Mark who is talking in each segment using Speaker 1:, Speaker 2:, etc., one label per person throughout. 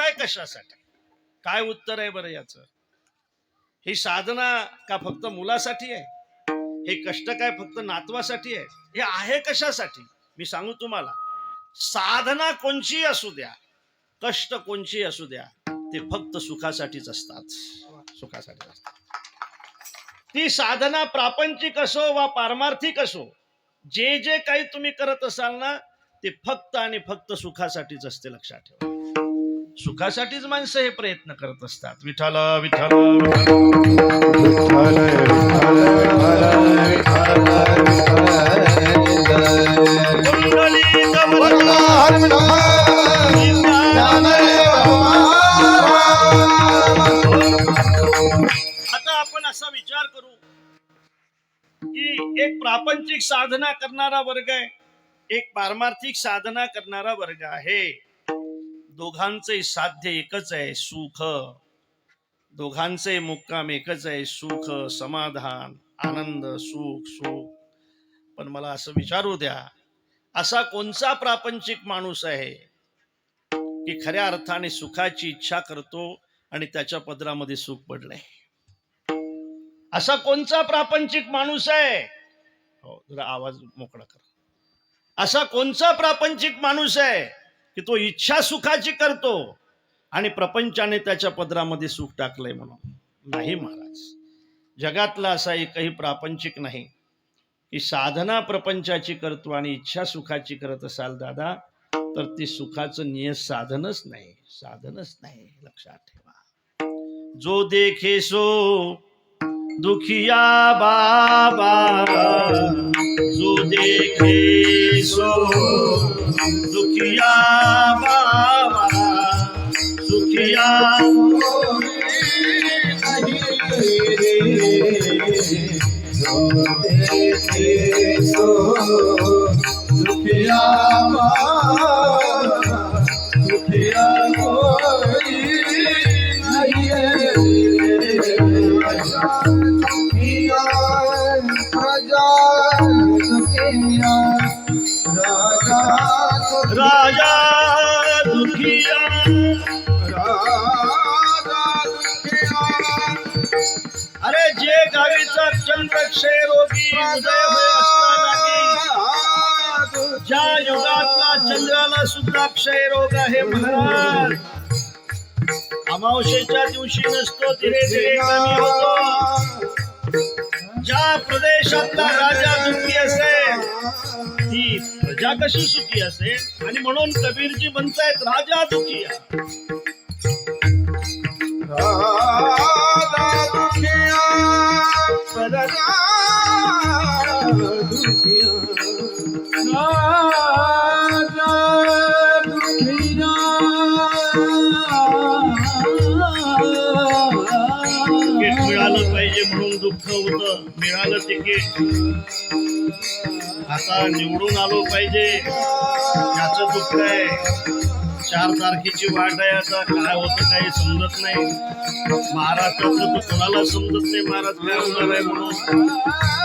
Speaker 1: करताय कशासाठी? काय उत्तर आहे बरं याच? ही साधना का फक्त मुलासाठी आहे? हे कष्ट काय फक्त नातवासाठी आहे? हे आहे कशासाठी? मी सांगू तुम्हाला. साधना कोणची असू द्या कष्ट कोणची असू द्या ते फक्त सुखासाठीच असतात. सुखासाठी असतात. ती साधना प्रापंचिक असो वा पारमार्थिक असो जे जे काही तुम्ही करत असाल ना ते फक्त आणि फक्त सुखासाठीच असते लक्षात ठेवा. सुखासाठीच माणसं हे प्रयत्न करत असतात. विठाल विठाल आता आपण असा विचार करू की एक प्रापंचिक साधना करणारा वर्ग आहे. एक पारमार्थिक साधना करणारा वर्ग आहे. दोघांचे साध्य एकच आहे सुख. दोघांचे मुक्काम एकच आहे सुख समाधान आनंद सुख सुख. पण मला असं विचारू द्या असा कोणचा प्रापंचिक माणूस आहे की खऱ्या अर्थाने सुखाची इच्छा करतो आणि त्याच्या पदरामध्ये सुख पडलंय? असा कोणचा प्रापंचिक माणूस आहे? हो जरा आवाज मोकळा कर. असा कोणचा प्रापंचिक माणूस आहे की तो इच्छा सुखाची करतो आणि प्रपंचाने त्याच्या पदरामध्ये सुख टाकलंय म्हणून. नाही महाराज जगातला असा एकही प्रापंचिक नाही की साधना प्रपंचाची करतो आणि इच्छा सुखाची करत असाल दादा तर ती सुखाचं नियत साधनच नाही साधनच नाही. लक्षात ठेवा. जो देखे सो दुखिया बाबा जो देखे सो दुखिया बाबा सुखिया राजा दुखिया। अरे जे गावीचा चंद्रक्षय रोगी ज्या युगातला चंद्राला सुद्धा क्षय रोग आहे महाराज अमावस्येच्या दिवशी नसतो धीरे धीरे कमी होतो. ज्या प्रदेशातला राजा दुःखी असेल ती प्रजा कशी सुखी असेल आणि म्हणून कबीरजी म्हणतायत राजा दुखी मिळालं पाहिजे म्हणून दुःख होतं. मिळालं तिकीट. आता निवडून आलो पाहिजे. याचं दुःख आहे. चार तारखेची वाट आहे आता. काय होतं काही समजत नाही. महाराष्ट्रातलं तर कोणाला समजत नाही महाराज काय होणार आहे म्हणून.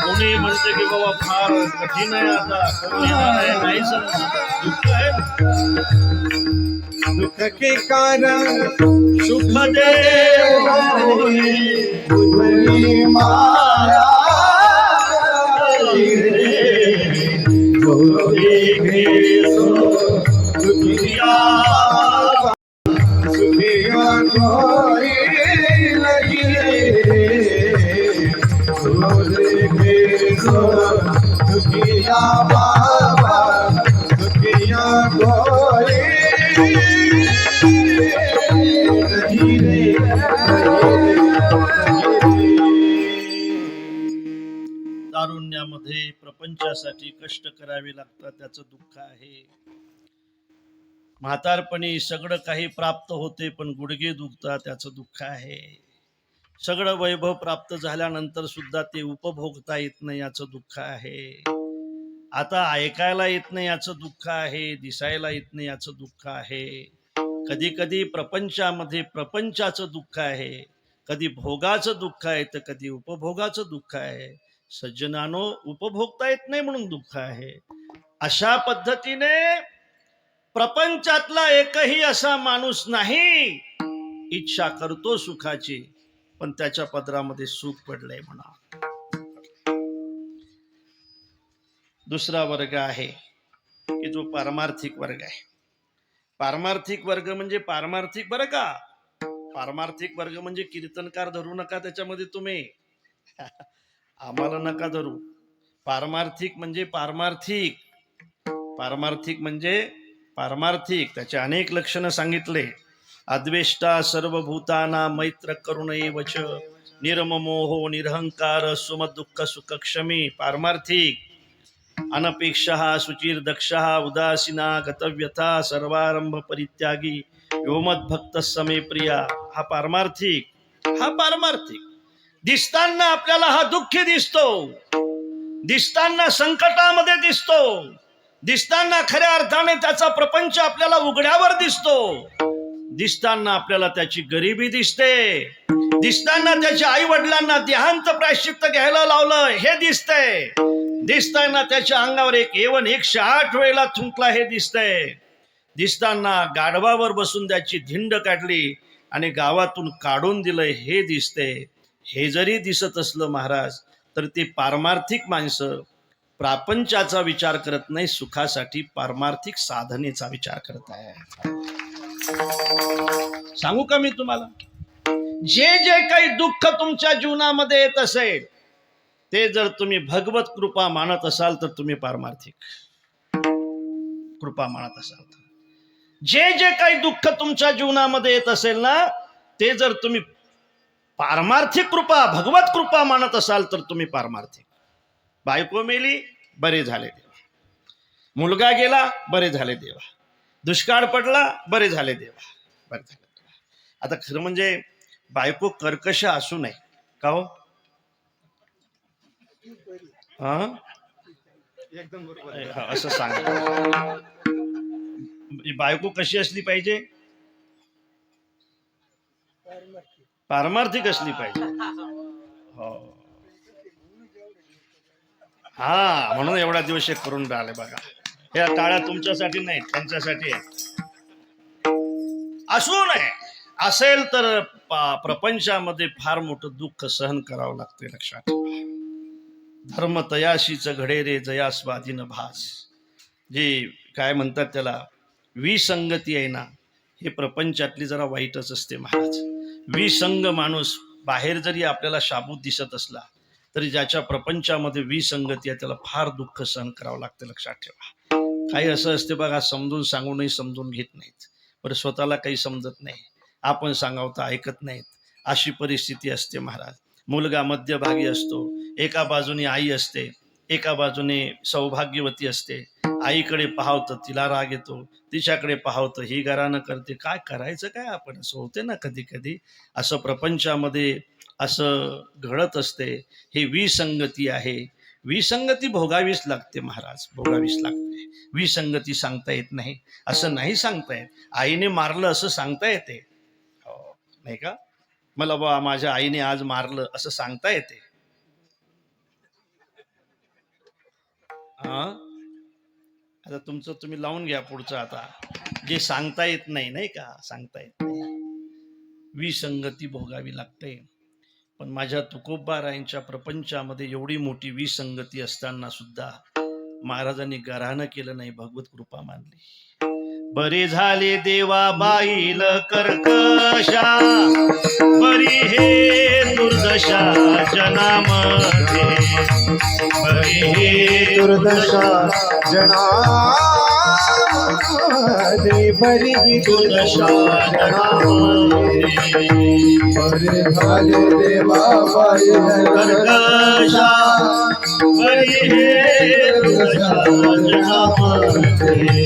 Speaker 1: कोणी म्हणते की बाबा फार कठीण आहे आता. कोण नाही समजत. दुःख आहे.
Speaker 2: दुःख के कारण
Speaker 1: सुख देव
Speaker 2: बुद्धि माया सुखिया
Speaker 1: प्रपंचासाठी कष्ट करावे लागतात त्याचं दुःख आहे. म्हातारपणी सगळं काही प्राप्त होते पण गुडघे दुखतात त्याचं दुःख आहे. सगळं वैभव प्राप्त झाल्यानंतर सुद्धा ते उपभोगता येत नाही याचं दुःख आहे. आता ऐकायला येत नाही याचं दुःख आहे. दिसायला येत नाही याचं दुःख आहे. कधी कधी प्रपंचामध्ये प्रपंचाचं दुःख आहे. कधी भोगाचं दुःख आहे तर कधी उपभोगाचं दुःख आहे. सज्जनानो उपभोगता येत नाही म्हणून दुःख आहे. अशा पद्धतीने प्रपंचातला एकही असा माणूस नाही. इच्छा करतो सुखाची पण त्याच्या पदरामध्ये सुख पडलंय म्हणा. दुसरा वर्ग आहे की जो पारमार्थिक वर्ग आहे. पारमार्थिक वर्ग म्हणजे पारमार्थिक बरं का? पारमार्थिक वर्ग म्हणजे कीर्तनकार धरू नका त्याच्यामध्ये तुम्ही. आम्हाला नका धरू. पारमार्थिक म्हणजे पारमार्थिक. पारमार्थिक म्हणजे पारमार्थिक. त्याचे अनेक लक्षणं सांगितले. अद्वेष्टा सर्वभूताना मैत्र करुणे वच निर्ममोहो निरहंकार सुमदुःख सुख क्षमी पारमार्थिक. अनपेक्षा सुचिर दक्ष उदासीना गतव्यथा सर्वारंभ परित्यागी. योमद्भक्त समे प्रिया. हा पारमार्थिक. हा पारमार्थिक. दिसताना आपल्याला हा दुःखी दिसतो. दिसताना संकटामध्ये दिसतो. दिसताना खऱ्या अर्थाने त्याचा प्रपंच आपल्याला उघड्यावर दिसतो. दिसताना आपल्याला त्याची गरिबी दिसते. दिसताना त्याच्या आई वडिलांना देहांत प्रायश्चित्त घ्यायला लावलं हे दिसतंय. दिसताना त्याच्या अंगावर एक एवन एकशे आठ वेळेला थुंकला हे दिसतंय. दिसताना गाढवावर बसून त्याची धिंड काढली आणि गावातून काढून दिलं हे दिसतंय. हे जरी दिसत असलं महाराज तर ते पारमार्थिक माणसं प्रापंचाचा विचार करत नाही सुखासाठी पारमार्थिक साधनेचा विचार करत आहे. सांगू का मी तुम्हाला? जे जे काही दुःख तुमच्या जीवनामध्ये येत असेल ते जर तुम्ही भगवत कृपा मानत असाल तर तुम्ही पारमार्थिक कृपा मानत असाल तर. जे जे काही दुःख तुमच्या जीवनामध्ये येत असेल ना ते जर तुम्ही पारमार्थिक कृपा भगवत कृपा मानत असाल तर तुम्ही पारमार्थिक. बायको मेली बरे झाले देवा. मुलगा गेला बरे झाले देवा. दुष्काळ पडला बरे झाले देवा. बरे झाले देवा. आता खरं म्हणजे बायको कर्कश असू नये. का हो? असं सांग. बायको कशी असली पाहिजे? पारमार्थिक असली पाहिजे. हो. हा म्हणून एवढा दिवस एक करून राहिले बघा. या टाळ्या तुमच्यासाठी नाही त्यांच्यासाठी असू नये. असेल तर प्रपंचामध्ये फार मोठं दुःख सहन करावं लागते लक्षात. धर्म तयाशीच घडे रे जया स्वाधीन भास. जे काय म्हणतात त्याला विसंगती आहे ना हे प्रपंचातली जरा वाईटच असते महाराज. विसंग माणूस बाहेर जरी आपल्याला शाबूत दिसत असला तरी ज्याच्या प्रपंचामध्ये विसंगती आहे त्याला फार दुःख सहन करावं लागतं लक्षात ठेवा. काही असं असते बघा समजून सांगूनही समजून घेत नाहीत. बरं स्वतःला काही समजत नाही. आपण सांगावं तर ऐकत नाहीत. अशी परिस्थिती असते महाराज. मुलगा मध्यभागी असतो. एका बाजूने आई असते. एका बाजूने सौभाग्यवती असते. आईकडे पाहावतं तिला राग येतो तिच्याकडे पाहावतं ही घरानं करते. काय करायचं काय आपण? असं होते ना कधी कधी असं प्रपंचामध्ये असं घडत असते. हे विसंगती आहे. विसंगती भोगावीच लागते महाराज भोगावीच लागते. विसंगती सांगता येत नाही. असं नाही सांगता येत. आईने मारलं असं सांगता येते. हो, नाही का? मला बा माझ्या आईने आज मारलं असं सांगता येते. हा आता तुमचं तुम्ही लावून घ्या पुढचं आता. जे सांगता येत नाही नाही का? सांगता येत नाही. विसंगती भोगावी लागते. पण माझ्या तुकोबारायांच्या प्रपंचामध्ये एवढी मोठी विसंगती असताना सुद्धा महाराजांनी गराहनं केलं नाही भगवत कृपा मानली. बरी झाली देवा बाईल कर्कशा. बरी हे दुर्दशा जनामध्ये. बरी हे
Speaker 2: दुर्दशा जना बरी ही
Speaker 1: दुर्दशा जनामध्ये.
Speaker 2: बरे झाले देवा बाईल
Speaker 1: कर्कशा. बरी हे दुर्दशा जनामध्ये.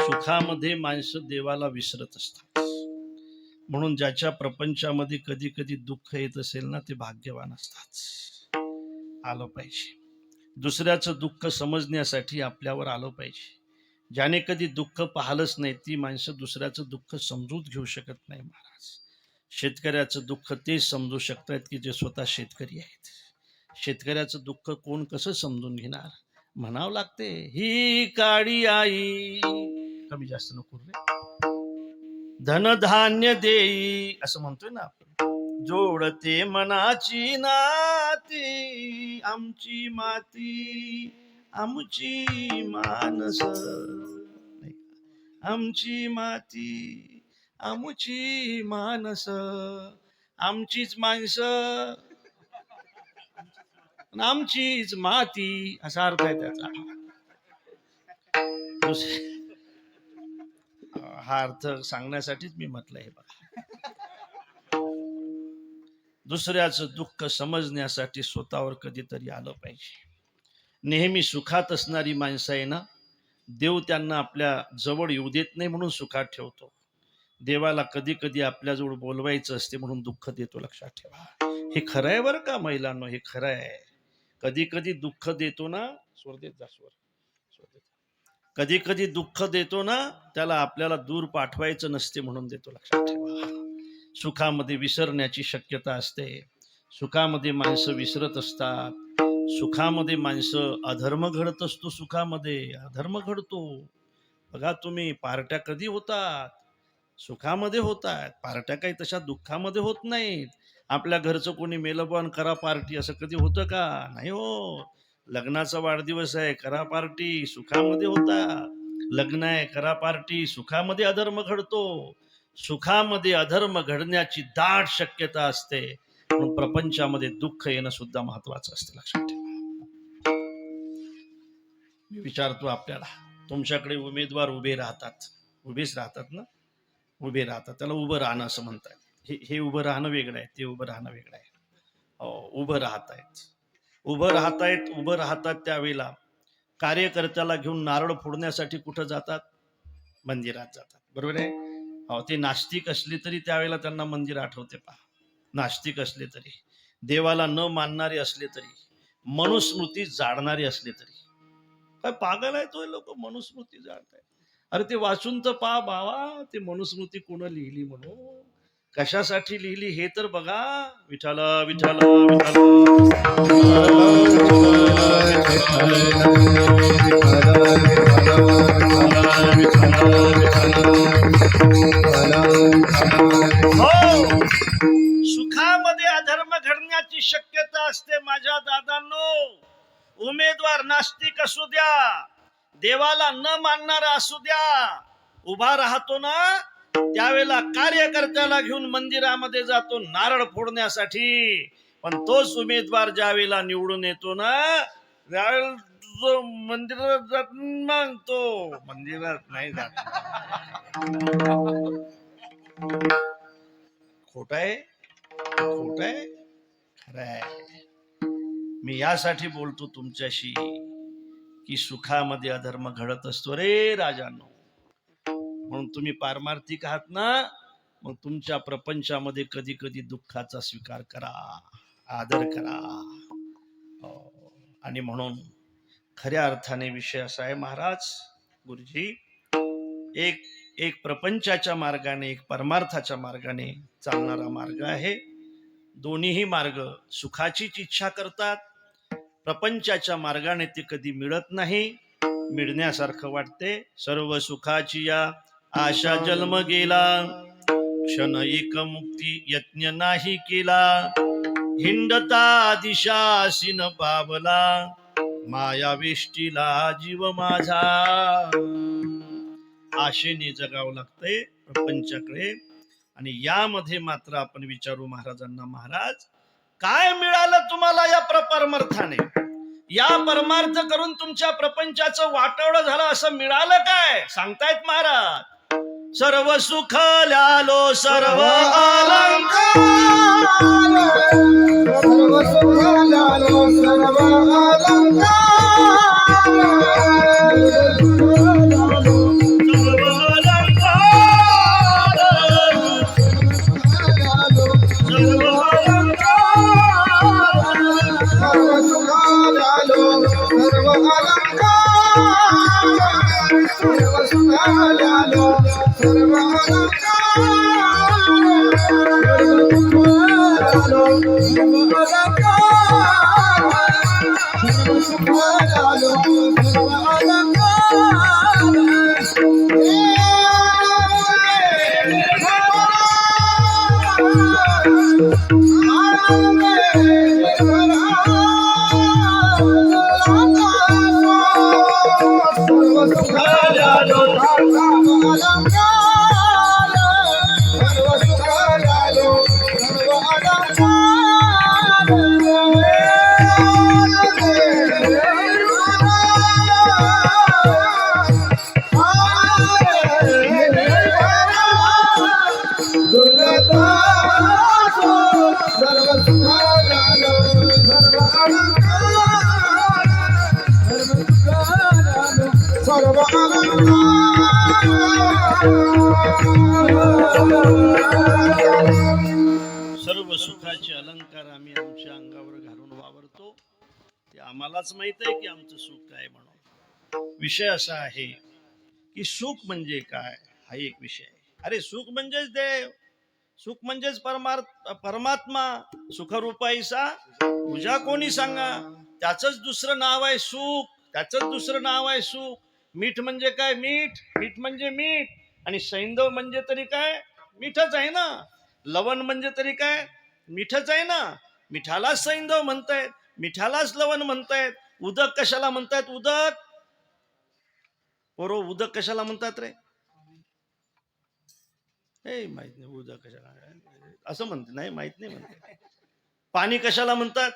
Speaker 1: सुखामध्ये माणसं देवाला विसरत असतात. म्हणून ज्याच्या प्रपंचामध्ये कधी कधी दुःख येत असेल ना ते भाग्यवान असतात. आलं पाहिजे. दुसऱ्याचं दुःख समजण्यासाठी आपल्यावर आलं पाहिजे. ज्याने कधी दुःख पाहलंच नाही ती माणसं दुसऱ्याचं दुःख समजूत घेऊ शकत नाही महाराज. शेतकऱ्याचं दुःख तेच समजू शकतात की जे स्वतः शेतकरी आहेत. शेतकऱ्याचं दुःख कोण कसं समजून घेणार? म्हणावं लागते ही काळी आई कमी जास्त नको रे. धनधान्य देई. असं म्हणतोय ना आपण. जोडते मनाची नाती आमची माती आमची मानस. आमची माती आमची मानस. आमचीच माणसं. आमचीच माती. असा अर्थ आहे त्याचा. हा अर्थ सांगण्यासाठीच मी म्हटलं हे बघा. दुसऱ्याचं दुःख समजण्यासाठी स्वतःवर कधीतरी आलं पाहिजे. नेहमी सुखात असणारी माणसं आहे ना देव त्यांना आपल्या जवळ येऊ देत नाही म्हणून सुखात ठेवतो. देवाला कधी कधी आपल्याजवळ बोलवायचं असते म्हणून दुःख देतो लक्षात ठेवा. हे खरं आहे बरं का महिलांनो हे खरं आहे. कधी कधी दुःख देतो ना स्वर देत जा स्वर स्वर देत कधी कधी दुःख देतो ना त्याला आपल्याला दूर पाठवायचं नसते म्हणून देतो. लक्षात ठेवा. सुखामध्ये विसरण्याची शक्यता असते. सुखामध्ये माणसं विसरत असतात. सुखामध्ये माणसं अधर्म घडत असतो सुखामध्ये. अधर्म घडतो. बघा तुम्ही पार्ट्या कधी होतात? सुखामध्ये होतात. पार्ट्या काही तशा दुःखामध्ये होत नाहीत. आपल्या घरचं कोणी मेलबॉन करा पार्टी असं कधी होतं का? नाही हो लग्नाचा वाढदिवस आहे करा पार्टी सुखामध्ये होता. लग्न आहे करा पार्टी सुखामध्ये अधर्म घडतो. सुखामध्ये अधर्म घडण्याची दाट शक्यता असते. म्हणून प्रपंचामध्ये दुःख येणं सुद्धा महत्वाचं असते लक्षात ठेवा. मी विचारतो आपल्याला तुमच्याकडे उमेदवार उभे राहतात. उभेच राहतात ना? उभे राहतात. त्याला उभं राहणं असं म्हणतात. हे हे उभं राहणं वेगळं आहे ते उभं राहणं वेगळं आहे. हो, उभं राहत आहेत उभं राहतायत उभं राहतात त्यावेळेला. कार्यकर्त्याला घेऊन नारळ फोडण्यासाठी कुठं जातात? मंदिरात जातात. बरोबर आहे? हो ते नास्तिक असले तरी त्यावेळेला त्यांना मंदिर आठवते पहा. नास्तिक असले तरी देवाला न मानणारे असले तरी मनुस्मृती जाणणारे असले तरी. काय पागल आहे तो लोक? मनुस्मृती जाणताय अरे ते वाचून तर पहा बावा ते मनुस्मृती कोण लिहिली म्हणून? कशासाठी लिहिली हे तर बघा. विठाल विठाल हो! सुखामध्ये अधर्म घडण्याची शक्यता असते माझ्या दादांनो. उमेदवार नास्तिक असू द्या. देवाला न मानणारा असू द्या. उभा राहतो ना? त्यावेळेला कार्यकर्त्याला घेऊन मंदिरामध्ये जातो नारळ फोडण्यासाठी. पण तोच उमेदवार ज्यावेळेला निवडून येतो ना त्यावेळेला जो मंदिरात जात मग मंदिरात नाही जात. खोट आहे. खोट आहे. खरं मी यासाठी बोलतो तुमच्याशी की सुखामध्ये अधर्म घडत असतो रे राजांनो. म्हणून तुम्ही पारमार्थिक आहात ना मग तुमच्या प्रपंचामध्ये कधी कधी दुःखाचा स्वीकार करा आदर करा. हो. आणि म्हणून खऱ्या अर्थाने विषय असा आहे महाराज गुरुजी एक एक प्रपंचाच्या मार्गाने एक परमार्थाच्या मार्गाने चालणारा मार्ग आहे. दोन्हीही मार्ग सुखाचीच इच्छा करतात. प्रपंचाच्या मार्गाने ते कधी मिळत नाही मिळण्यासारखं वाटते. सर्व सुखाची या आशा जन्म गेला. क्षण एक मुक्ती यज्ञ नाही केला. हिंडता दिशासीन पावला माया वेष्टीला जीव माझा. आशेने जगावं लागतंय प्रपंचाकडे. आणि यामध्ये मात्र आपण विचारू महाराजांना महाराज काय मिळालं तुम्हाला या परमार्थाने या परमार्थ करून तुमच्या प्रपंचाचं वाटवडं झालं असं मिळालं काय? सांगतायत महाराज. सर्व सुख ल्यालो सर्व अलंकार
Speaker 2: सर्व
Speaker 1: सुखाचे अलंकार आम्ही आमच्या अंगावर घालून वावरतो. ते आम्हालाच माहीत आहे की आमचं सुख काय म्हणून. विषय असा आहे की सुख म्हणजे काय? हा एक विषय आहे. अरे सुख म्हणजेच देव. सुख म्हणजेच परमार्थ परमात्मा सुखरूपाईसा. तुझ्या कोणी सांगा? त्याच दुसरं नाव आहे सुख. त्याच दुसरं नाव आहे सुख. मीठ म्हणजे काय? मीठ. मीठ म्हणजे मीठ. आणि सैंधव म्हणजे तरी काय? मीठच आहे ना? लवण म्हणजे तरी काय? मिठच आहे ना? मिठालाच सैंधव म्हणतायत. मिठालाच लवण म्हणतायत. उदक कशाला म्हणतायत? उदक. बरोबर उदक कशाला म्हणतात रे? ए माहीत नाही उदक कशाला असं म्हणते. नाही माहीत नाही म्हणते. पाणी कशाला म्हणतात?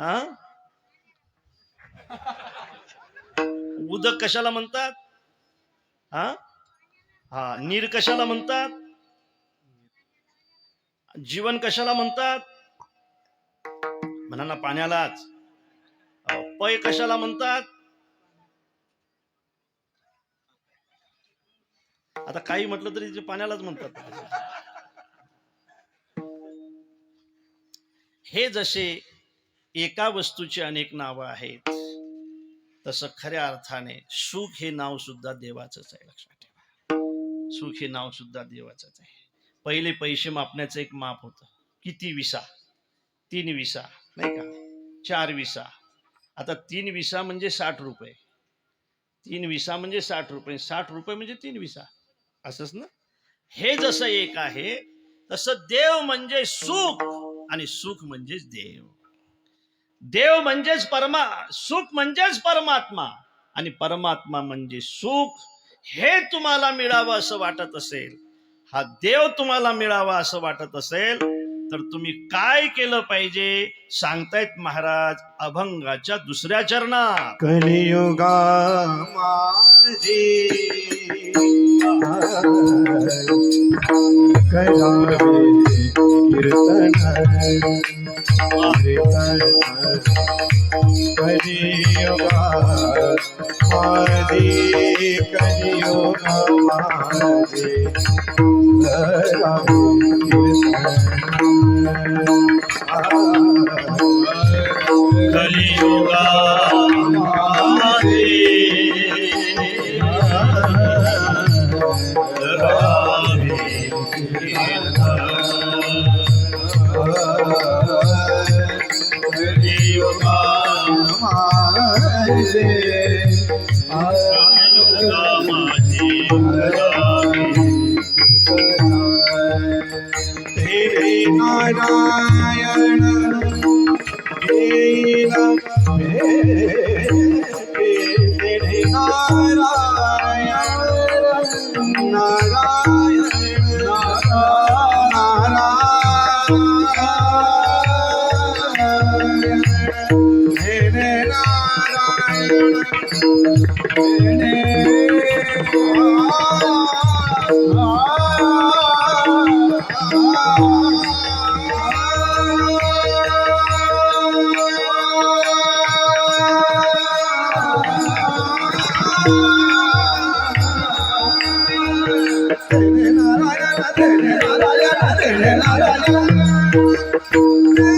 Speaker 1: हा? उदक कशाला म्हणतात? हा? हा नीर कशाला म्हणतात? जीवन कशाला म्हणतात? म्हणा ना पाण्यालाच पय कशाला म्हणतात? आता काही म्हटलं तरी ते पाण्यालाच म्हणतात. हे जसे एका वस्तूची अनेक नावं आहेत तसं खऱ्या अर्थाने सुख हे नाव सुद्धा देवाचंच आहे. लक्षात ठेवा. सुख हे नाव सुद्धा देवाचंच आहे. पहिले पैसे मापण्याचं एक माप होतं. किती विसा? तीन विसा नाही का? चार विसा. आता तीन विसा म्हणजे साठ रुपये. तीन विसा म्हणजे साठ रुपये. साठ रुपये म्हणजे तीन विसा. असंच ना? हे जसं एक आहे तसं देव म्हणजे सुख आणि सुख म्हणजेच देव. देव म्हणजेच परमा सुख म्हणजेच परमात्मा आणि परमात्मा म्हणजे सुख. हे तुम्हाला मिळावं असं वाटत असेल हा देव तुम्हाला मिळावा असं वाटत असेल तर तुम्ही काय केलं पाहिजे सांगतायत महाराज अभंगाच्या दुसऱ्या चरणात.
Speaker 2: कलियुगा माझी कलियुगा माझी कलियुगा माझी करावे कीर्तन
Speaker 1: कलियुगा
Speaker 2: तेरे नारायण Música